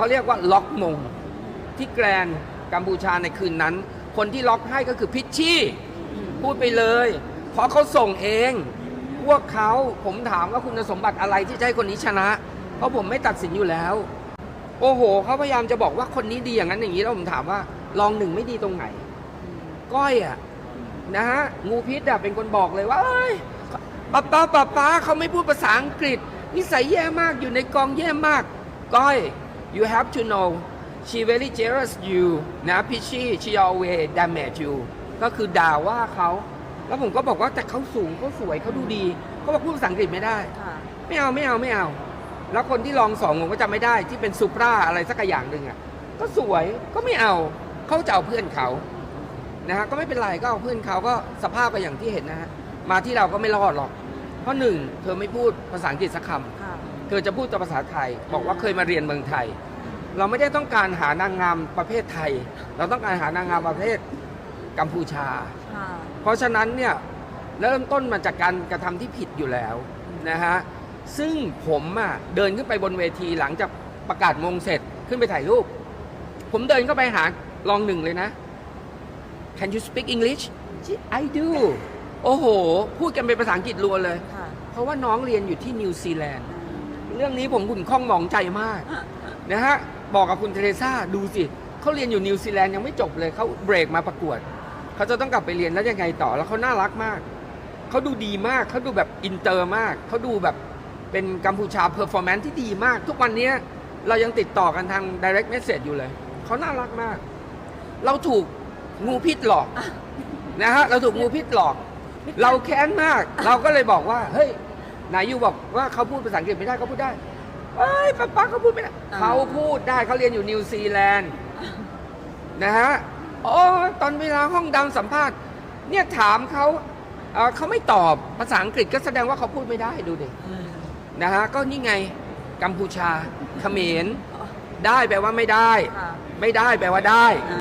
เขาเรียกว่าล็อกมง ที่แกรนกัมพูชาในคืนนั้น คนที่ล็อกให้ก็คือพิชชี่ พูดไปเลย เพราะเขาส่งเอง พวกเขาผมถามว่าคุณสมบัติอะไรที่จะให้คนนี้ชนะ เพราะผมไม่ตัดสินอยู่แล้ว โอ้โหเขาพยายามจะบอกว่าคนนี้ดีอย่างนั้นอย่างนี้แล้วผมถามว่า ลองหนึ่งไม่ดีตรงไหน ก้อยอะนะฮะงูพิษอะเป็นคนบอกเลยว่าป้าป้าป้าป้าเขาไม่พูดภาษาอังกฤษนิสัยแย่มากอยู่ในกองแย่มาก ก้อย you have to know she very jealous you นะพิชชี่ she always damage you ก็คือด่าว่าเขาแล้วผมก็บอกว่าแต่เขาสูงเขาสวยเขาดูดีเขาบอกพูดภาษาอังกฤษไม่ได้ ค่ะ ไม่เอาไม่เอาไม่เอา แล้วคนที่ลองสองผมก็จำไม่ได้ที่เป็นซูปราอะไรสักอย่างหนึ่งอะก็สวยก็ไม่เอาเขาจะเอาเพื่อนเขานะฮะก็ไม่เป็นไรก็เอาเพื่อนเขาก็สภาพก็อย่างที่เห็นนะฮะมาที่เราก็ไม่รอดหรอก เพราะหนึ่งเธอไม่พูดภาษาอังกฤษสักคค่ะำ เธอจะพูดแต่ภาษาไทย บอกว่าเคยมาเรียนเมืองไทย เราไม่ได้ต้องการหานางงามประเภทไทย เราต้องการหานางงามประเภทกัมพูชา ค่ะเพราะฉะนั้นเนี่ยเริ่มต้นมาจากการกระทำที่ผิดอยู่แล้วนะฮะซึ่งผมอะเดินขึ้นไปบนเวทีหลังจากประกาศมงเสร็จขึ้นไปถ่ายรูป ผมเดินเข้าไปหาลองหนึ่งเลยนะ Can you speak English I do โอ้โห พูดกันเป็นภาษาอังกฤษล้วนเลย ค่ะ เพราะว่าน้องเรียนอยู่ที่นิวซีแลนด์ เรื่องนี้ผมขุ่นข้องหมองใจมากนะฮะบอกกับคุณเทเรซ่าดูสิเขาเรียนอยู่นิวซีแลนด์ยังไม่จบเลยเขาเบรกมาประกวดเขาจะต้องกลับไปเรียนแล้วยังไงต่อแล้วเขาน่ารักมากเขาดูดีมากเขาดูแบบอินเตอร์มากเขาดูแบบเป็นกัมพูชาเพอร์ฟอร์แมนซ์ที่ดีมาก ทุกวันนี้เรายังติดต่อกันทาง direct message อยู่เลยเขาน่ารักมาก เราถูกงูพิษหลอกนะฮะเราถูกงูพิษหลอก เราแค้นมาก เราก็เลยบอกว่าเฮ้ย นายยูบอกว่าเขาพูดภาษาอังกฤษไม่ได้เขาพูดได้เอ้ยป้าป้าเขาพูดไม่ได้อ่าเขาพูดได้เขาเรียนอยู่นิวซีแลนด์นะฮะโอ้ตอนเวลาห้องดำสัมภาษณ์ เนี่ยถามเขาเอ่อเขาไม่ตอบภาษาอังกฤษก็แสดงว่าเขาพูดไม่ได้ดูดิอืมนะฮะก็นี่ไงกัมพูชาเขมรได้แปลว่าไม่ได้ค่ะไม่ได้แปลว่าได้อ่า